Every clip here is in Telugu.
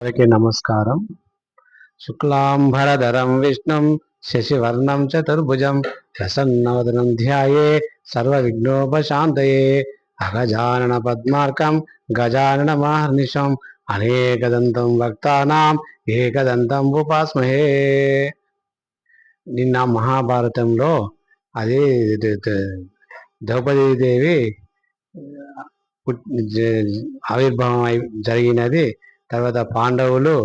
అందరికీ నమస్కారం. శుక్లాంబరధరం విష్ణుం శశివర్ణం చతుర్భుజం ప్రసన్నవదనం ధ్యాయే సర్వ విఘ్నోపశాంతయే అగజానన పద్మార్కం గజానన మహర్నిశం అనేకదంతం భక్తానాం ఏకదంతం ఉపాస్మహే. నిన్న మహాభారతంలో అది ద్రౌపదీదేవి ఆవిర్భావం అయి జరిగినది తర్వాత పాండవులు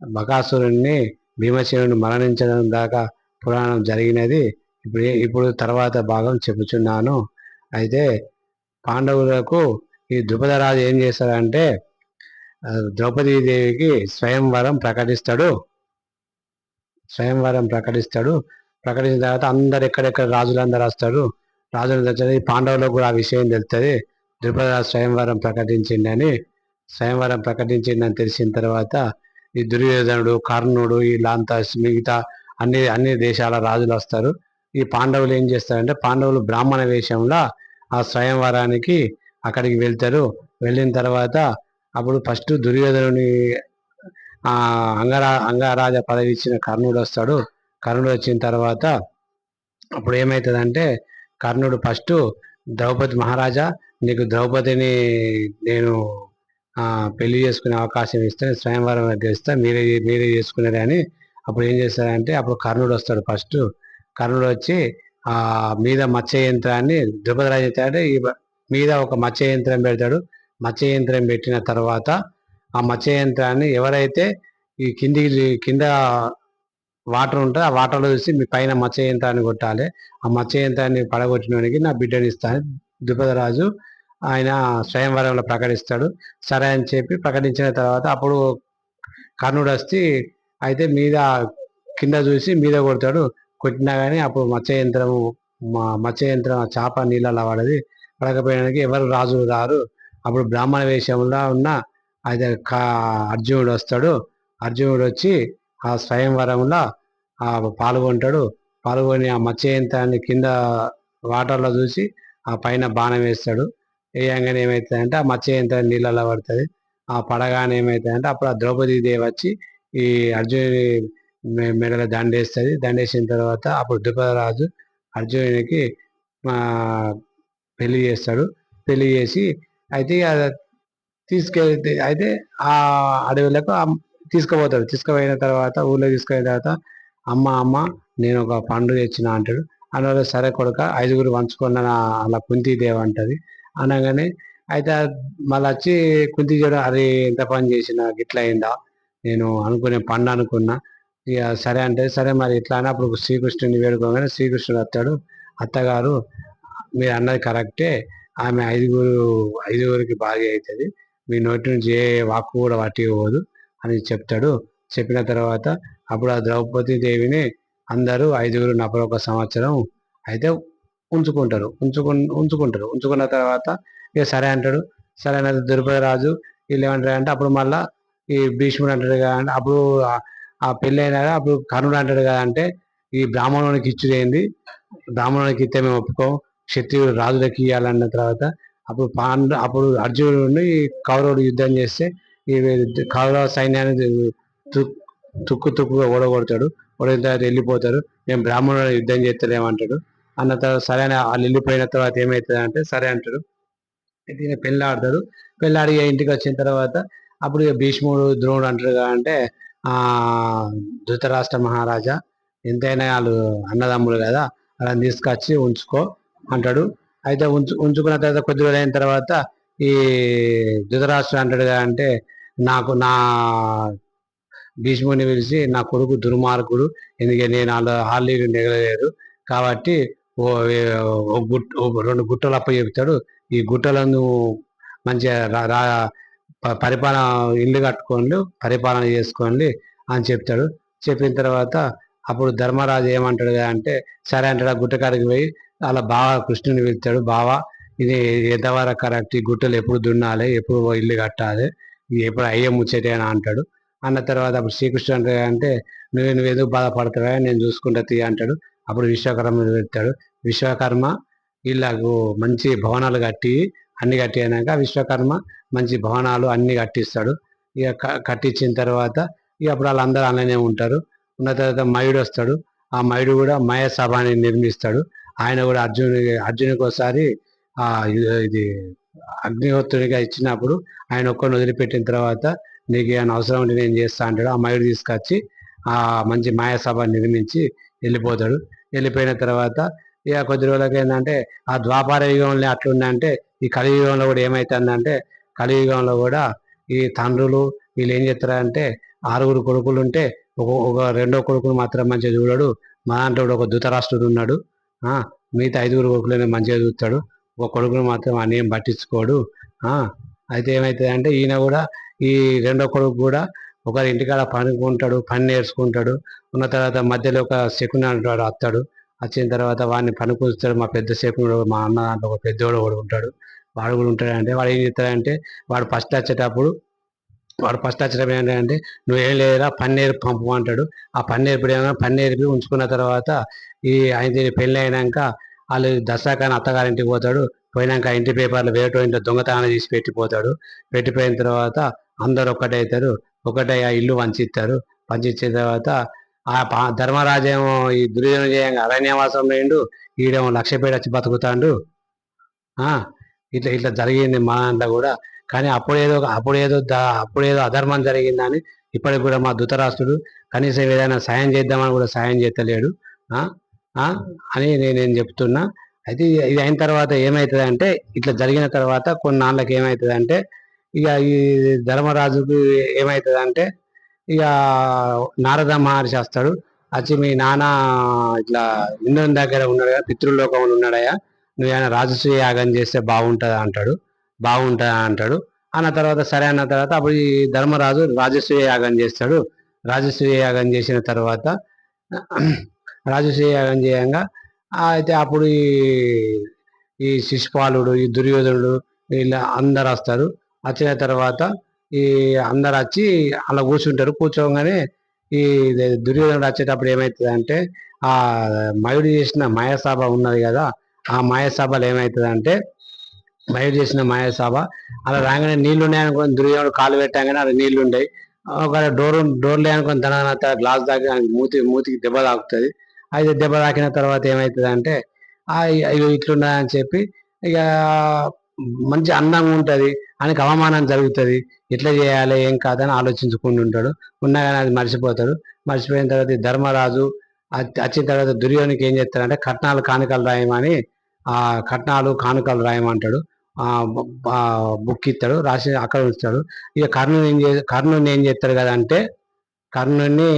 బకాసురుణ్ణి భీమసేనుని మరణించడం దాకా పురాణం జరిగినది. ఇప్పుడు ఇప్పుడు తర్వాత భాగం చెబుతున్నాను అయితే పాండవులకు ఈ ద్రుపదరాజు ఏం చేస్తాడంటే ద్రౌపదీదేవికి స్వయంవరం ప్రకటిస్తాడు. స్వయంవరం ప్రకటిస్తాడు. ప్రకటించిన తర్వాత అందరు ఎక్కడెక్కడ రాజులందరూ వస్తారు. రాజులు పాండవులకు కూడా ఆ విషయం తెలుస్తుంది ద్రుపదరాజు స్వయంవరం ప్రకటించిండని స్వయంవరం ప్రకటించిందని తెలిసిన తర్వాత ఈ దుర్యోధనుడు కర్ణుడు వీళ్ళంతా మిగతా అన్ని అన్ని దేశాల రాజులు వస్తారు. ఈ పాండవులు ఏం చేస్తారంటే పాండవులు బ్రాహ్మణ వేషంలో ఆ స్వయంవరానికి అక్కడికి వెళ్తారు. వెళ్ళిన తర్వాత అప్పుడు ఫస్ట్ దుర్యోధనుని అంగరా అంగరాజ పదవి ఇచ్చిన కర్ణుడు వస్తాడు. కర్ణుడు వచ్చిన తర్వాత అప్పుడు ఏమవుతుందంటే కర్ణుడు ఫస్ట్ ద్రౌపది మహారాజా నీకు ద్రౌపదిని నేను పెళ్ళి చేసుకునే అవకాశం ఇస్తే స్వయంవరం దగ్గర ఇస్తా మీరే మీరే చేసుకునేది అని అప్పుడు ఏం చేస్తారంటే అప్పుడు కర్ణుడు వస్తాడు ఫస్ట్. కర్ణుడు వచ్చి ఆ మీద మత్స్య యంత్రాన్ని ద్రుపదరాజు అంటే మీద ఒక మత్స్య యంత్రం పెడతాడు. మత్స్య యంత్రం పెట్టిన తర్వాత ఆ మత్స్య యంత్రాన్ని ఎవరైతే ఈ కింది కింద వాటర్ ఉంటే ఆ వాటర్లో చూసి మీ పైన మత్స్య యంత్రాన్ని కొట్టాలి. ఆ మత్స్య యంత్రాన్ని పడగొట్టినోనికి నా బిడ్డని ఇస్తాను. ద్రుపదరాజు ఆయన స్వయంవరంలో ప్రకటిస్తాడు. సరే అని చెప్పి ప్రకటించిన తర్వాత అప్పుడు కర్ణుడు వచ్చి అయితే మీద కింద చూసి మీద కొడతాడు. కొట్టినా కానీ అప్పుడు మత్స్య యంత్రం మా- మత్స్య యంత్రం చేప నీళ్ళలో పడది. పడకపోయినానికి ఎవరు రాజు రారు. అప్పుడు బ్రాహ్మణ వేషంలో ఉన్న అయితే కా అర్జునుడు వస్తాడు. అర్జునుడు వచ్చి ఆ స్వయంవరంలో ఆ పాల్గొంటాడు. పాల్గొని ఆ మత్స్య యంత్రాన్ని కింద వాటర్లో చూసి ఆ పైన బాణం వేస్తాడు. వేయంగానే ఏమవుతుందంటే ఆ మత్స్య యంత్రం నీళ్ళలో పడుతుంది ఆ పడగానే ఏమవుతుందంటే అప్పుడు ఆ ద్రౌపది దేవి వచ్చి ఈ అర్జునుని మెడలో దండేస్తుంది. దండేసిన తర్వాత అప్పుడు ద్రుపదరాజు అర్జునునికి పెళ్ళి చేస్తాడు. పెళ్ళి చేసి అయితే తీసుకెళ్తే అయితే ఆ అడవులకు తీసుకుపోతాడు. తీసుకుపోయిన తర్వాత ఊళ్ళో తీసుకుపోయిన తర్వాత అమ్మ అమ్మ నేను ఒక పండు తెచ్చిన అంటాడు. అందువల్ల సరే కొడుక ఐదుగురు పంచుకున్న అలా కుంతీదేవి అంటది. అనగానే అయితే మళ్ళీ వచ్చి కుంతి చూడ అరే ఎంత పని చేసిన గిట్ల అయిందా? నేను అనుకునే పండు అనుకున్నా. ఇక సరే అంటే సరే మరి ఇట్లా అని అప్పుడు శ్రీకృష్ణుని వేడుకోగానే శ్రీకృష్ణుడు వస్తాడు. అత్తగారు మీరు అన్నది కరెక్టే. ఆమె ఐదుగురు ఐదుగురికి బాగా అవుతుంది. మీ నోటి నుంచి ఏ వాక్కు కూడా పట్టి పోదు అని చెప్తాడు. చెప్పిన తర్వాత అప్పుడు ఆ ద్రౌపది దేవిని అందరూ ఐదుగురు నలభై ఒక సంవత్సరం అయితే ఉంచుకుంటారు. ఉంచుకు ఉంచుకుంటారు. ఉంచుకున్న తర్వాత ఇక సరే అంటాడు. సరే అన్నది ద్రౌపది రాజు వీళ్ళు ఏమంటారు అంటే అప్పుడు మళ్ళా ఈ భీష్ముడు అంటాడు కదా అంటే అప్పుడు ఆ- పెళ్ళి అయినా అప్పుడు కర్ణుడు అంటాడు కదా అంటే ఈ బ్రాహ్మణునికి ఇచ్చిదేంది బ్రాహ్మణునికి ఇస్తే మేము ఒప్పుకోం. క్షత్రియుడు రాజులకి ఇవ్వాలన్న తర్వాత అప్పుడు పాండు అప్పుడు అర్జునుడిని కౌరవుడు యుద్ధం చేస్తే ఈ కౌరవ సైన్యాన్ని తుక్కు తుక్కుగా ఓడగొడతాడు. ఓడిన తర్వాత వెళ్ళిపోతారు. మేము బ్రాహ్మణుడు యుద్ధం చేస్తలేమంటాడు. అన్న తర్వాత సరే అని వాళ్ళు వెళ్ళిపోయిన తర్వాత ఏమవుతుంది అంటే సరే అంటాడు అయితే పెళ్ళాడతాడు పెళ్ళి పెళ్ళాడి ఇంటికి వచ్చిన తర్వాత అప్పుడు ఇక భీష్ముడు ద్రోణుడు అంటారు కదా అంటే ధృతరాష్ట్ర మహారాజా ఎంతైనా వాళ్ళు అన్నదమ్ములు కదా అలా తీసుకొచ్చి ఉంచుకో అంటాడు. అయితే ఉంచు ఉంచుకున్న తర్వాత కొద్ది రోజులు అయిన తర్వాత ఈ ధృతరాష్ట్రుడు అంటాడు కదా అంటే నాకు నా భీష్ముడిని పిలిచి నా కొడుకు దుర్మార్గుడు ఎందుకంటే నేను వాళ్ళ హాలీలు నిగలలేదు కాబట్టి రెండు గుట్టలు అప్ప చెప్తాడు. ఈ గుట్టలను మంచిగా పరిపాలన ఇల్లు కట్టుకోండి పరిపాలన చేసుకోండి అని చెప్తాడు. చెప్పిన తర్వాత అప్పుడు ధర్మరాజు ఏమంటాడు కదా అంటే సరే అంటాడు ఆ గుట్టకాడికి పోయి అలా బావ కృష్ణుని పిలుస్తాడు. బావ ఇది ఎంతవరకు కరెక్ట్? ఈ గుట్టలు ఎప్పుడు దున్నాలి? ఎప్పుడు ఇల్లు కట్టాలి? ఎప్పుడు అయ్యే ముచ్చటే అని అంటాడు. అన్న తర్వాత అప్పుడు శ్రీకృష్ణుడు అంటే అంటే నువ్వు నువ్వు ఎందుకు బాధపడతావా? నేను చూసుకుంటా తీ అంటాడు. అప్పుడు విశ్వకర్మ పెడతాడు విశ్వకర్మ వీళ్ళకు మంచి భవనాలు కట్టి అన్ని కట్టినాక విశ్వకర్మ మంచి భవనాలు అన్ని కట్టిస్తాడు. ఇక కట్టించిన తర్వాత ఇక అప్పుడు వాళ్ళందరూ అలానే ఉంటారు. ఉన్న తర్వాత మయుడు వస్తాడు. ఆ మయుడు కూడా మయ సభని నిర్మిస్తాడు. ఆయన కూడా అర్జునుడి అర్జునుడికి ఒకసారి ఆ ఇది- అగ్నిహోత్రునిగా ఇచ్చినప్పుడు ఆయన ఒక్కరిని వదిలిపెట్టిన తర్వాత నీకు ఏమైనా అవసరం ఉంటే నేను చేస్తా అంటాడు. ఆ మయుడు తీసుకొచ్చి ఆ మంచి మాయాసభ నిర్మించి వెళ్ళిపోతాడు. వెళ్ళిపోయిన తర్వాత ఇక కొద్ది రోజులకి ఏంటంటే ఆ ద్వాపార యుగంలో అట్లుందంటే ఈ కలియుగంలో కూడా ఏమవుతుందంటే కలియుగంలో కూడా ఈ తండ్రులు వీళ్ళు ఏం చేస్తారంటే ఆరుగురు కొడుకులు ఉంటే ఒక ఒక రెండో కొడుకును మాత్రం మంచిగా చూడడు. మా దాంట్లో కూడా ఒక ధృతరాష్ట్రుడు ఉన్నాడు. మిగతా ఐదుగురు కొడుకులనే మంచిగా చూస్తాడు. ఒక కొడుకును మాత్రం ఆయన ఏం పట్టించుకోడు. అయితే ఏమవుతుంది అంటే ఈయన కూడా ఈ రెండో కొడుకు కూడా ఒకరు ఇంటికాడ పనుకుంటాడు పని నేర్చుకుంటాడు ఉన్న తర్వాత మధ్యలో ఒక శకుని అంటాడు వస్తాడు వచ్చిన తర్వాత వాడిని పని మా పెద్ద శకునుడు మా అన్న దాంట్లో ఒక పెద్దోడు కూడా ఉంటాడు. వాడు కూడా ఉంటాడు అంటే వాడు ఏం చెప్తాడంటే వాడు ఫస్ట్ వచ్చేటప్పుడు వాడు ఫస్ట్ వచ్చేటప్పుడు ఏంటంటే నువ్వేం లేదా పన్నీరు పంపు అంటాడు. ఆ పన్నీరు ఏమైనా పన్నీరు ఉంచుకున్న తర్వాత ఈ ఆయన పెళ్ళి అయినాక వాళ్ళు దసరాకాని అత్తగారింటికి పోతాడు. పోయినాక ఇంటి పేపర్లు వేరే ఇంట్లో దొంగతనం తీసి పెట్టిపోతాడు పెట్టిపోయిన తర్వాత అందరు ఒక్కటవుతారు ఒకటే ఆ ఇల్లు పంచిస్తారు పంచిచ్చిన తర్వాత ఆ ధర్మరాజేమో ఈ దుర్యోధన చేయంగా అరణ్యవాసం లేండు ఈడేమో లక్ష్యపేట వచ్చి బతుకుతాండు. ఇట్లా ఇట్లా జరిగింది మా దాంట్లో కూడా. కానీ అప్పుడేదో అప్పుడేదో అప్పుడేదో అధర్మం జరిగిందని ఇప్పటికి కూడా మా ధృతరాష్ట్రుడు కనీసం ఏదైనా సాయం చేద్దామని కూడా సాయం చేస్తలేడు. అని నేను చెప్తున్నా. అయితే ఇది- ఇది అయిన తర్వాత ఏమవుతుంది అంటే ఇట్లా జరిగిన తర్వాత కొన్నాళ్ళకి ఏమవుతుంది అంటే ఇక ఈ ధర్మరాజుకు ఏమవుతుంది అంటే ఇక నారద మహర్షి వస్తాడు. వచ్చి మీ నాన్న ఇట్లా ఇంద్రుని దగ్గర ఉన్నాడు కదా పితృలోకంలో ఉన్నాడయా నువ్వు ఏమైనా రాజసూయ యాగం చేస్తే బాగుంటుందా అంటాడు. బాగుంటుందా అంటాడు. అన్న తర్వాత సరే అన్న తర్వాత అప్పుడు ఈ ధర్మరాజు రాజసూయ యాగం చేస్తాడు. రాజసూయ యాగం చేసిన తర్వాత రాజసూయ యాగం చేయంగా అయితే అప్పుడు ఈ ఈ శిశుపాలుడు ఈ దుర్యోధనుడు వీళ్ళ అందరు వస్తారు. వచ్చిన తర్వాత ఈ అందరు వచ్చి అలా కూర్చుంటారు. కూర్చోగానే ఈ దుర్యోధనుడు వచ్చేటప్పుడు ఏమవుతుంది అంటే ఆ మయుడు చేసిన మాయసభ ఉన్నది కదా ఆ మాయసభలో ఏమవుతుంది అంటే మయుడు చేసిన మాయసభ అలా రాగానే నీళ్ళు అనుకోని దుర్యోధనుడు కాలు పెట్టాగానే అలా నీళ్ళు ఉండయి ఒక డోర్ డోర్ అనుకుని తన గ్లాస్ దాకి మూతి మూతికి దెబ్బ తాకుతుంది. అయితే దెబ్బ తాకిన తర్వాత ఏమవుతుంది అంటే ఆ చెప్పి ఇక మంచి అందంగా ఉంటుంది ఆయనకు అవమానం జరుగుతుంది. ఎట్లా చేయాలి ఏం కాదని ఆలోచించుకుంటూ ఉంటాడు. ఉన్నా కానీ అది మర్చిపోతాడు. మర్చిపోయిన తర్వాత ధర్మరాజు వచ్చిన తర్వాత దుర్యోనికి ఏం చేస్తాడంటే కట్నాలు కానుకలు రాయమని ఆ కట్నాలు కానుకలు రాయమంటాడు. ఆ బుక్ ఇస్తాడు రాసి అక్కడ ఉంచుతాడు. ఇక కర్ణుని ఏం చే కర్ణుని ఏం చేస్తాడు కదా అంటే కర్ణుని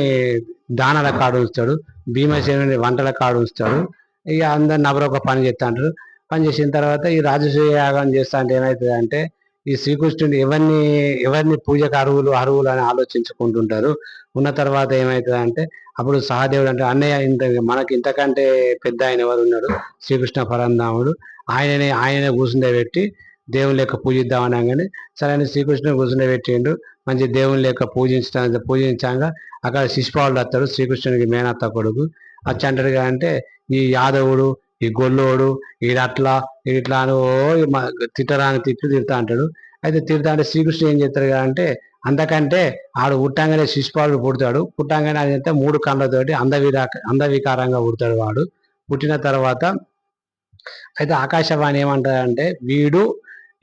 దానాల కాడు ఉంచుతాడు. భీమసేనుని వంటల కాడు ఉంచుతాడు. ఇక అందరు నవరొక పని చేస్తా అంటారు పని చేసిన తర్వాత ఈ రాజసూయ యాగం చేస్తా అంటే ఏమవుతుంది అంటే ఈ శ్రీకృష్ణుడు ఎవరిని ఎవరిని పూజకు అరువులు అరువులు అని ఆలోచించుకుంటుంటారు. ఉన్న తర్వాత ఏమవుతుంది అంటే అప్పుడు సహదేవుడు అంటే అన్నయ్య ఇంత మనకి ఇంతకంటే పెద్ద ఆయన ఎవరు ఉన్నాడు? శ్రీకృష్ణ పరంధాముడు. ఆయననే ఆయననే కూర్చుండే పెట్టి దేవుని లెక్క పూజిద్దాం అనగానే సరే అని శ్రీకృష్ణుని కూర్చుండే పెట్టిండు. మంచి దేవుని లెక్క పూజించడానికి పూజించాక అక్కడ శిశుపాలుడు వస్తాడు శ్రీకృష్ణునికి మేనత్త కొడుకు. వచ్చి అంటాడుగా అంటే ఈ యాదవుడు ఈ గొల్లోడు ఈడు అట్లా ఇట్లా అని ఓ తిట్టరాని తిట్లు తిడతా అంటాడు. అయితే తిడతా అంటే శ్రీకృష్ణుడు ఏం చేస్తారు కదా అంటే అందకంటే ఆడు పుట్టంగానే శిశుపాలుడు పుడతాడు. పుట్టంగానే ఆయన అంటే మూడు కళ్ళతోటి అందవిరా అందవికారంగా పుడతాడు వాడు. పుట్టిన తర్వాత అయితే ఆకాశవాణి ఏమంటారంటే వీడు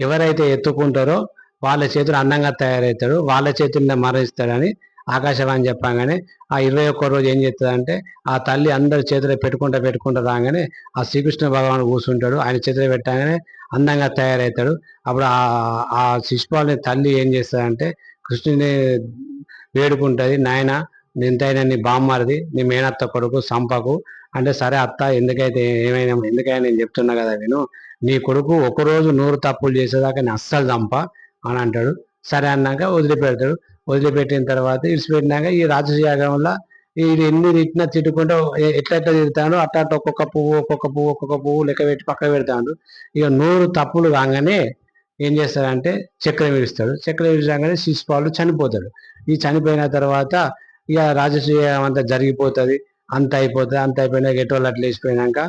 ఎవరైతే ఎత్తుకుంటారో వాళ్ళ చేతులు అందంగా తయారవుతాడు. వాళ్ళ చేతుల్లో మరణిస్తాడని ఆకాశవాణి చెప్పగానే ఆ ఇరవై ఒక్క రోజు ఏం చేస్తుందంటే ఆ తల్లి అందరి చేతిలో పెట్టుకుంటా పెట్టుకుంటా రాగానే ఆ శ్రీకృష్ణ భగవాన్ కూర్చుంటాడు. ఆయన చేతిలో పెట్టగానే అందంగా తయారవుతాడు అప్పుడు ఆ ఆ శిశుపాలని తల్లి ఏం చేస్తుందంటే కృష్ణుని వేడుకుంటుంది నాయన నింతైనా నీ బామ్మారిది నీ మేనత్త కొడుకు సంపకు. అంటే సరే అత్త ఎందుకైతే ఏమైనా ఎందుకైనా నేను చెప్తున్నా కదా విను. నీ కొడుకు ఒకరోజు నూరు తప్పులు చేసేదాకా నేను అస్సలు చంప అని అంటాడు. సరే అన్నాక వదిలిపెడతాడు. వదిలిపెట్టిన తర్వాత ఇడిచిపెట్టినాక ఈ రాజయాగంలో ఈ ఎన్ని తిట్టినా తిట్టుకుంటూ ఎట్లా ఎట్లా తిడతాడు అట్లా అట్లా ఒక్కొక్క పువ్వు ఒక్కొక్క పువ్వు ఒక్కొక్క పువ్వు లెక్క పెట్టి పక్క పెడతాడు. ఇక నూరు తప్పులు కాగానే ఏం చేస్తాడంటే చక్రం విడుస్తాడు. చక్రం విడిచాగానే శిశుపాలు చనిపోతాడు. ఈ చనిపోయిన తర్వాత ఇక రాజసూయం అంతా జరిగిపోతుంది. అంత అయిపోతుంది. అంత అయిపోయినాక ఎటువంటి అట్లా వేసిపోయినాక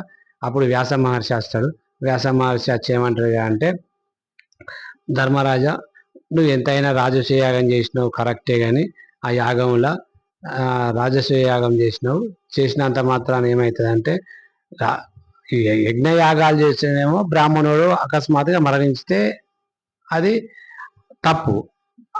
అప్పుడు వ్యాస మహర్షి వస్తాడు. వ్యాస మహర్షి వచ్చి ఏమంటారు అంటే ధర్మరాజా నువ్వు ఎంతైనా రాజసూయ యాగం చేసినావు కరెక్టే కానీ ఆ యాగంలో ఆ, రాజసూయ యాగం చేసినావు. చేసినంత మాత్రాన ఏమవుతుందంటే యజ్ఞయాగాలు ఈ యజ్ఞ యాగాలు బ్రాహ్మణుడు అకస్మాత్తుగా మరణించితే అది తప్పు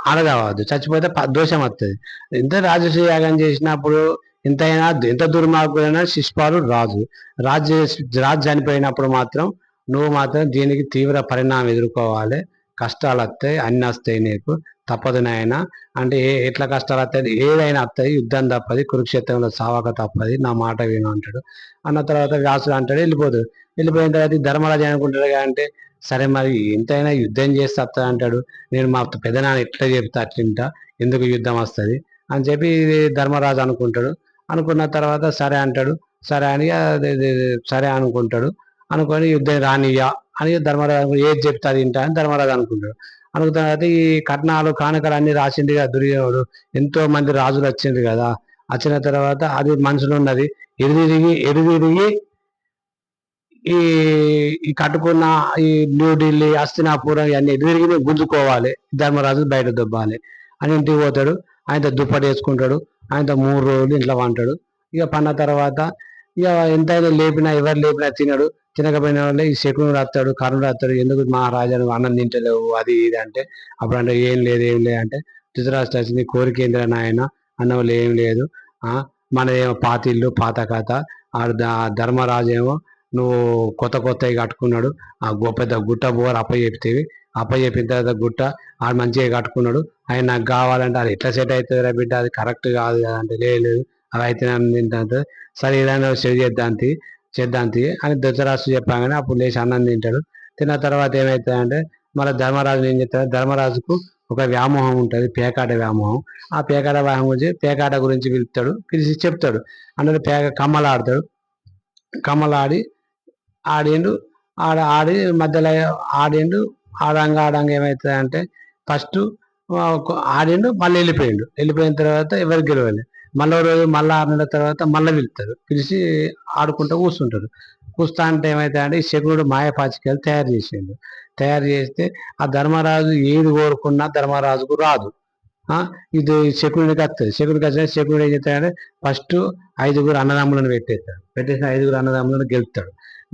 అడగవద్దు చచ్చిపోతే దోషం వస్తుంది ఎంత రాజసూయ యాగం చేసినప్పుడు ఎంతైనా ఎంత దుర్మార్గులైనా శిష్పాలు రాజు. రాజు రాజు చనిపోయినప్పుడు మాత్రం నువ్వు మాత్రం దీనికి తీవ్ర పరిణామం ఎదుర్కోవాలి. కష్టాలు వస్తాయి అన్ని వస్తాయి నీకు. తప్పదు నాయన. అంటే ఏ ఎట్లా కష్టాలు వస్తాయి ఏదైనా వస్తాయి యుద్ధం తప్పది కురుక్షేత్రంలో సావక తప్పది నా మాట విను అంటాడు. అన్న తర్వాత వ్యాసుడు అంటాడు వెళ్ళిపోతాడు వెళ్ళిపోయిన తర్వాత ధర్మరాజు అనుకుంటాడు కదా అంటే సరే మరి ఎంతైనా యుద్ధం చేస్తే వస్తా అంటాడు. నేను మా పెద్దనాన్న ఎట్లా చెప్తా అట్లింటా ఎందుకు యుద్ధం వస్తుంది? అని చెప్పి ధర్మరాజు అనుకుంటాడు. అనుకున్న తర్వాత సరే అంటాడు. సరే అని ఇది సరే అనుకుంటాడు. అనుకొని యుద్ధం రానియ్యా. అని ధర్మరాజు ఏది చెప్తా తింటా అని ధర్మరాజు అనుకుంటాడు. అనుకున్న తర్వాత ఈ కట్నాలు కానుకలు అన్ని రాసింది కదా దుర్యోధనుడు. ఎంతో మంది రాజులు వచ్చింది కదా. వచ్చిన తర్వాత అది మనసులో ఉన్నది. ఎదురిగి ఎదురిగి ఈ ఈ కట్టుకున్న ఈ న్యూఢిల్లీ హస్తినాపురం ఇవన్నీ ఎదురిగి గుంజుకోవాలి. ధర్మరాజు బయట దుబ్బాలి. అని ఇంటికి పోతాడు. ఆయనతో దుప్పటి వేసుకుంటాడు. ఆయనతో మూడు రోజులు ఇంట్లో వంటాడు ఇక పన్న తర్వాత ఇక ఎంతైనా లేపినా ఎవరు లేపినా తినడు. తినకపోయిన వాళ్ళే ఈ శకునుడు వస్తాడు కరుణ వస్తాడు ఎందుకు మహారాజా నువ్వు అన్నం తింటలేవు అది ఇది అంటే అప్పుడు అంటే ఏం లేదు ఏం లేదు అంటే ధృతరాష్ట్ర వచ్చి, నీ కోరిక ఏంద్రా నాయన అన్నవాళ్ళు ఏం లేదు మన ఏమో పాతిల్లు పాత కథ ఆ ధర్మరాజు ఏమో నువ్వు కొత్త కొత్తవి కట్టుకున్నాడు ఆ గొప్ప పెద్ద గుట్ట బోర్ అప్ప చెప్తేవి అప్ప చెప్పిన తర్వాత గుట్ట ఆడు మంచిగా కట్టుకున్నాడు ఆయన నాకు కావాలంటే అది ఎట్లా సెట్ అవుతుంది రా బిడ్డ అది కరెక్ట్ కాదు కదా అంటే "లేదు, అవి అయితే సరే ఏదైనా సెట్ చేద్దాంతి చేద్దాంతి అని ధృతరాష్ట్ర చెప్పాగానే అప్పుడు లేచి అన్నం తింటాడు. తిన్న తర్వాత ఏమవుతుందంటే మళ్ళీ ధర్మరాజు ఏం చెప్తాడు? ధర్మరాజుకు ఒక వ్యామోహం ఉంటుంది పేకాట వ్యామోహం. ఆ పేకాట వ్యామోహం గురించి పేకాట గురించి పిలుపుతాడు పిలిచి చెప్తాడు. అందులో పేక కమ్మలు ఆడతాడు కమ్మలు ఆడి ఆడిండు ఆడ ఆడి మధ్యలో ఆడిండు ఆడంగా ఆడంగా ఏమవుతుంది అంటే ఫస్ట్ ఆడిండు మళ్ళీ వెళ్ళిపోయిండు. వెళ్ళిపోయిన తర్వాత ఎవరికి గెలవాలి? మళ్ళీ రోజు మళ్ళీ ఆరు నెలల తర్వాత మళ్ళీ పిలుస్తారు. పిలిచి ఆడుకుంటూ కూర్చుంటారు. కూస్తా అంటే ఏమైతే అంటే ఈ శకునుడు మాయపాచికలు తయారు చేసిండు. తయారు చేస్తే ఆ ధర్మరాజు ఏది కోరుకున్నా ధర్మరాజుకు రాదు. ఇది శకునుడికి వస్తుంది శకుడికి వచ్చిన శకునుడు ఏం చేస్తాడంటే ఫస్ట్ ఐదుగురు అన్నదమ్ములను పెట్టేస్తాడు. పెట్టేసిన ఐదుగురు అన్నదమ్ములను గెలుపుతాడు.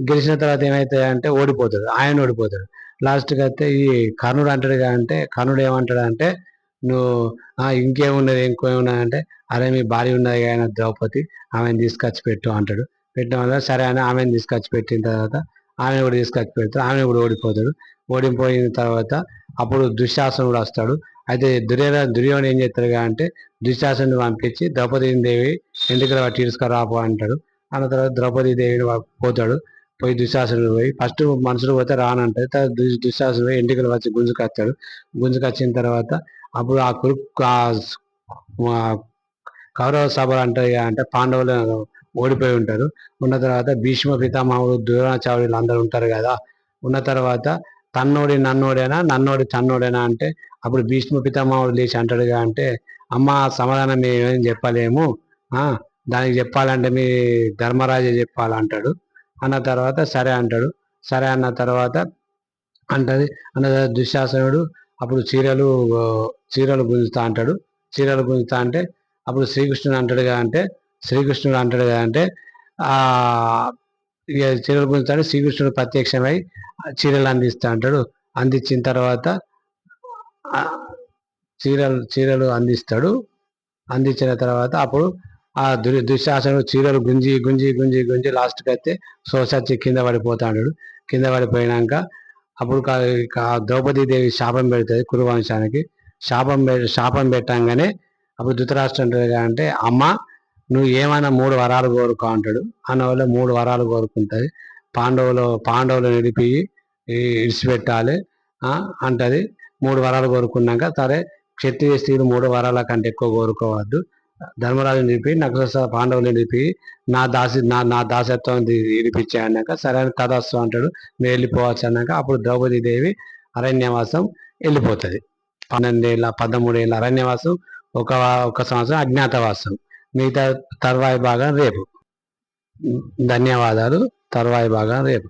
గెలిచిన తర్వాత ఏమవుతాయి అంటే ఓడిపోతాడు. ఆయన ఓడిపోతాడు. లాస్ట్కి అయితే ఈ కర్ణుడు అంటాడు అంటే కర్ణుడు ఏమంటాడు అంటే నువ్వు "ఆ, ఇంకేమున్నది? ఇంకేమున్నది? అంటే అరే మీ భార్య ఉన్నది కానీ ద్రౌపది ఆమెను తీసుకొచ్చి పెట్టు అంటాడు. పెట్టడం వల్ల సరే అని ఆమెను తీసుకొచ్చి పెట్టిన తర్వాత ఆమె కూడా తీసుకొచ్చి పెడతాడు. ఆమె కూడా ఓడిపోతాడు. ఓడిపోయిన తర్వాత అప్పుడు దుశ్శాసనుడు వస్తాడు. అయితే దుర్యోధన దుర్యోధన ఏం చేస్తాడు అంటే దుశ్శాసనుడు పంపించి ద్రౌపది దేవి ఎంటికలు తీసుకురాపు తీసుకురాపో అంటాడు. అన్న తర్వాత ద్రౌపది దేవిని పోతాడు. పోయి దుశ్శాసనుడు పోయి ఫస్ట్ మనుషులు పోతే రానంటాడు. తర్వాత దుశ్శాసనుడు పోయి ఎంటికలు వచ్చి గుంజుకొస్తాడు. గుంజుకొచ్చిన తర్వాత అప్పుడు ఆ కురు కౌరవ సభలు అంటారు అంటే పాండవులు ఓడిపోయి ఉంటారు. ఉన్న తర్వాత భీష్మ పితామహుడు ద్రోణాచార్యులు అందరూ ఉంటారు కదా. ఉన్న తర్వాత తన్నోడి నన్నోడేనా నన్నోడి తన్నోడేనా అంటే అప్పుడు భీష్మ పితామహుడు లేచి అంటాడుగా అంటే అమ్మ సమాధానం మేమేం చెప్పలేము. దానికి చెప్పాలంటే మీ ధర్మరాజే చెప్పాలంటాడు అన్న తర్వాత సరే అంటాడు. సరే అన్న తర్వాత అంటది. అన్న తర్వాత దుశ్శాసనుడు అప్పుడు చీరలు చీరలు గుంజుతా అంటాడు. చీరలు గుంజుతా అంటే అప్పుడు శ్రీకృష్ణుడు అంటాడుగా కదా అంటే శ్రీకృష్ణుడు అంటాడుగా కదా అంటే ఇక చీరలు గుంజుతాడు. శ్రీకృష్ణుడు ప్రత్యక్షమై చీరలు అందిస్తా అంటాడు. అందించిన తర్వాత చీరలు చీరలు అందిస్తాడు. అందించిన తర్వాత అప్పుడు ఆ దుర్ దుశ్శాసనుడు చీరలు గుంజి గుంజి గుంజి గుంజి లాస్ట్కి అయితే సోసచ్చి కింద పడిపోతాడు. కింద పడిపోయినాక అప్పుడు కా- కా- దేవి శాపం పెడుతుంది కురువంశానికి. శాపం పె శాపం పెట్టంగానే అప్పుడు ధృతరాష్ట్రం అంటే అమ్మ నువ్వు ఏమైనా మూడు వరాలు కోరుకో అంటాడు. అన్న మూడు వరాలు కోరుకుంటుంది. పాండవులు పాండవులు నిలిపి ఇడిచిపెట్టాలి అంటది. మూడు వరాలు కోరుకున్నాక సరే క్షత్రియ స్త్రీలు మూడు వరాల కంటే ఎక్కువ కోరుకోవద్దు. ధర్మరాజు నిలిపి నకుల పాండవులు నిలిపి నా దాసి నా నా దాసత్వం ఇడిపించా అన్నాక సరే తదస్సు అంటాడు మీరు వెళ్ళిపోవచ్చు అన్నాక అప్పుడు ద్రౌపది దేవి అరణ్యవాసం వెళ్ళిపోతుంది. పన్నెండేళ్ళ పదమూడేళ్ళ అరణ్యవాసం ఒక ఒక సంవత్సరం అజ్ఞాతవాసం మిగతా తర్వాయి భాగం రేపు. ధన్యవాదాలు తర్వాయి భాగం రేపు.